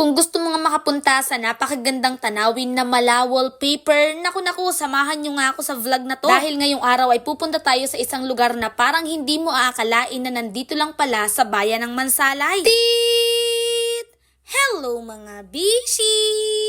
Kung gusto mo nga makapunta sa napakagandang tanawin na mala wallpaper, naku naku, samahan nyo nga ako sa vlog na to. Dahil ngayong araw ay pupunta tayo sa isang lugar na parang hindi mo aakalain na nandito lang pala sa bayan ng Mansalay. Tit! Hello mga bishi!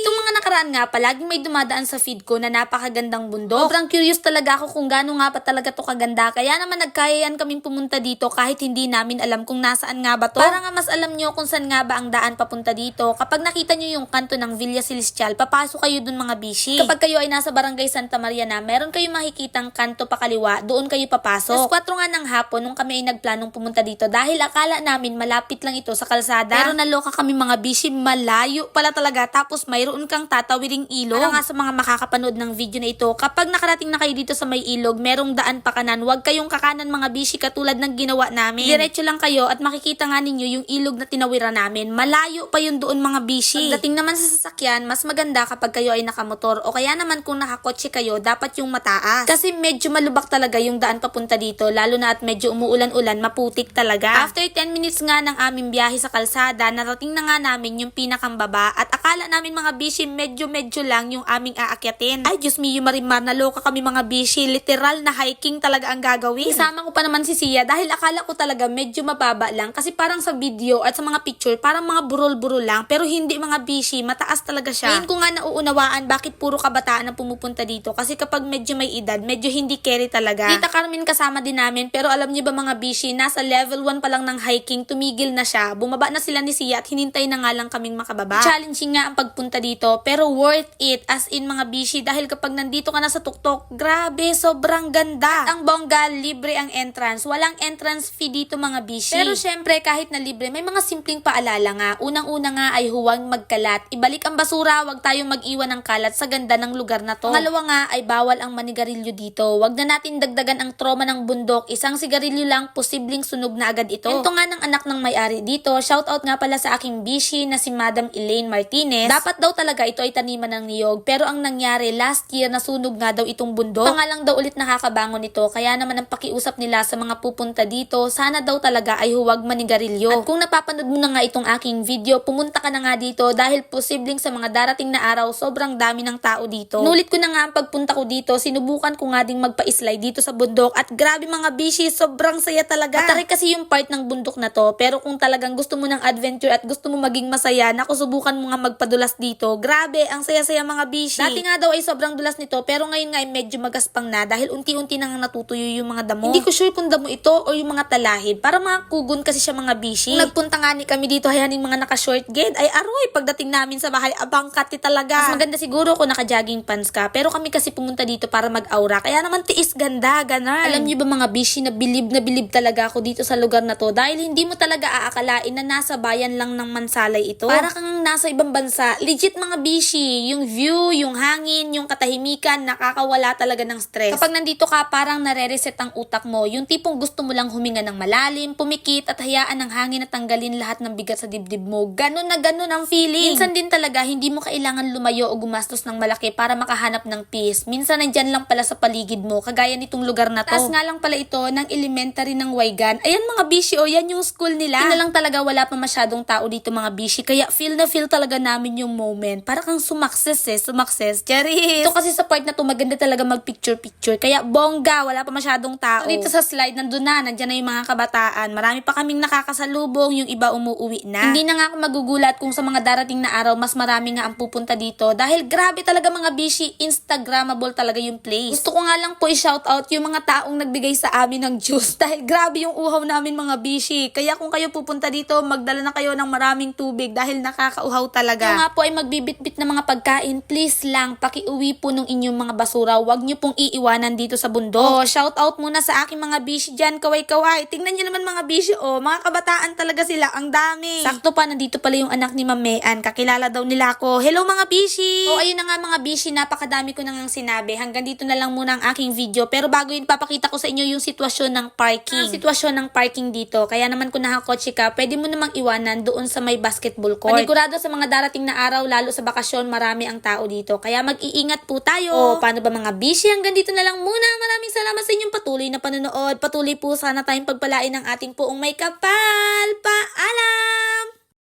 Itong mga nakaraan nga, palaging may dumadaan sa feed ko na napakagandang bundok. Sobrang curious talaga ako kung gaano nga pa talaga to kaganda. Kaya naman nagkaya yan kaming pumunta dito kahit hindi namin alam kung nasaan nga ba to. Para nga mas alam nyo kung saan nga ba ang daan papunta dito. Kapag nakita nyo yung kanto ng Villa Celestial, papasok kayo dun mga bishi. Kapag kayo ay nasa Barangay Santa Maria na, meron kayong makikitang kanto pakaliwa, doon kayo papasok. Alas 4 nga ng hapon nung kami ay nagplanong pumunta dito dahil akala namin malapit lang ito sa kalsada. Pero naloka kami mga bishi, malayo pala talaga. Tapos mayroon kang tatawiring ilog. Para nga sa mga makakapanood ng video na ito, kapag nakarating na kayo dito sa may ilog, merong daan pa kanan. Huwag kayong kakanan mga bishi katulad ng ginawa namin. Diretso lang kayo at makikita nga ninyo yung ilog na tinawiran namin. Malayo pa yun doon mga bishi. Pagdating naman sa sasakyan, mas maganda kapag kayo ay nakamotor o kaya naman kung nakakotse kayo, dapat yung mataas. Kasi medyo malubak talaga yung daan papunta dito, lalo na at medyo umuulan-ulan, maputik talaga. After 10 minutes nga ng aming biyahe sa kalsada, narating na nga namin yung pinakambaba at akala namin mga bishi medyo-medyo lang yung aming aakyatin. Ay, Diyos me, yung marimar, naloka kami mga bishi. Literal na hiking talaga ang gagawin. Isama ko pa naman si Sia dahil akala ko talaga medyo mababa lang kasi parang sa video at sa mga picture, parang mga burol-burol lang. Pero hindi mga bishi, mataas talaga siya. Ngayon ko nga nauunawaan bakit puro kabataan ang pumupunta dito kasi kapag medyo may edad, medyo hindi carry talaga. Tita Carmen kasama din namin pero alam niyo ba mga bishi, nasa level 1 pa lang ng hiking, tumigil na siya. Bumaba na sila ni Sia at hinintay na nga lang kaming makababa. Challenging nga ang pagpunta dito pero worth it as in mga bishi dahil kapag nandito ka na sa tuktok, grabe, sobrang ganda. At ang bongga, libre ang entrance. Walang entrance fee dito mga bishi. Pero syempre kahit na libre, may mga simpleng paalala nga. Unang-una nga ay huwag magkalat. Ibalik ang basura, wag tayong mag-iwan ng kalat sa ganda ng lugar na to. Pangalawa nga ay bawal ang manigarilyo dito. Wag na natin dagdagan ang trauma ng bundok. Isang sigarilyo lang, posibleng sunog na agad ito. Ito nga ng anak ng may-ari dito. Shoutout nga pala sa aking bishi na si Madam Elaine Martinez. Dapat daw talaga ito ay taniman ng niyog. Pero ang nangyari, last year nasunog nga daw itong bundok. Pa nga lang daw ulit nakakabangon ito. Kaya naman ang pakiusap nila sa mga pupunta dito, sana daw talaga ay huwag manigarilyo. At kung napapanood mo na nga itong aking video, pumunta ka na nga dito dahil posibleng sa mga darating na araw, sobrang dami ng tao dito. Nulit ko na nga ang pagpunta ko dito, sinubukan ko nga ding magpa-slide dito sa bundok at grabe mga bishi, sobrang saya talaga. Matarik kasi yung part ng bundok na to, pero kung talagang gusto mo ng adventure at gusto mo maging masaya, naku subukan mo nga magpadulas dito. Grabe, ang saya-saya mga bishi. Dati nga daw ay sobrang dulas nito, pero ngayon nga ay medyo magaspang na dahil unti-unti nang natutuyo yung mga damo. Hindi ko sure kung damo ito o yung mga talahib. Para mga kugon kasi siya mga bishi. Kung nagpunta nga ni kami dito, hayaning mga naka-short ged, ay aroy, pagdating namin sa bahay, abang kati talaga. Mas maganda siguro kung naka-jogging pants ka. Pero kami kasi pumunta dito para mag-aura. Kaya naman tiis ganda, ganon. Alam niyo ba mga bishi na bilib na bilib talaga ako dito sa lugar na to dahil hindi mo talaga aakalain na nasa bayan lang ng Mansalay ito. Para kang nasa ibang bansa. Legit mga bishi, yung view, yung hangin, yung katahimikan, nakakawala talaga ng stress. Kapag nandito ka, parang nare-reset ang utak mo. Yung tipong gusto mo lang huminga ng malalim, pumikit at hayaan ng hangin na tanggalin lahat ng bigat sa dibdib mo. Ganon na ganon ang feeling. Minsan din talaga, hindi mo kailangan lumayo o gumastos ng malaki para makahanap ng peace. Minsan nandyan lang pala sa paligid mo, kagaya nitong lugar na to. Taas nga lang pala ito ng elementary ng Waigan. Ayan mga bishi, o yan yung school nila. Yun na lang talaga wala pa masyadong tao dito mga bishi, kaya feel na feel talaga namin yung moment. Para kang sumakses eh, sumakses. Charis! Ito kasi sa part na to, maganda talaga mag-picture-picture. Kaya bongga, wala pa masyadong tao. Dito sa slide, nandun na, nandyan na yung mga kabataan. Marami pa kaming nakakasalubong, yung iba umuuwi na. Hindi na nga ako magugulat kung sa mga darating na araw, mas marami nga ang pupunta dito. Dahil grabe talaga mga bishi, Instagrammable talaga yung place. Gusto ko nga lang po i-shoutout yung mga taong nagbigay sa amin ng juice. Dahil grabe yung uhaw namin mga bishi. Kaya kung kayo pupunta dito, magdala na kayo ng maraming tubig dahil nakakauhaw talaga. Kung nga po ay magbibitbit ng mga pagkain, please lang, pakiuwi po nung inyong mga basura. Huwag nyo pong iiwanan dito sa bundok. Oh, shout out muna sa aking mga bishi dyan, kaway-kaway. Tingnan nyo naman mga bishi, oh, mga kabataan talaga sila, ang dami. Sakto pa, nandito pala yung anak ni Mamean. Kakilala daw nila ako. Hello mga bishi! Oh, ayun na nga mga bishi, napakadami ko nang sinabi. Hanggang dito na lang muna ang aking video. Pero bago yun, papakita ko sa inyo yung sitwasyon ng parking. Ang sitwasyon ng parking dito. Kaya naman kung nakakotse ka, pwede mo namang iwanan doon sa may basketball court. Panigurado sa mga darating na araw, lalo sa bakasyon, marami ang tao dito. Kaya mag-iingat po tayo. Oh, paano ba mga bishi? Hanggang dito na lang muna. Maraming salamat sa inyong patuloy na panonood. Patuloy po sana tayong pagpalain ng ating poong may kapal. Paalam!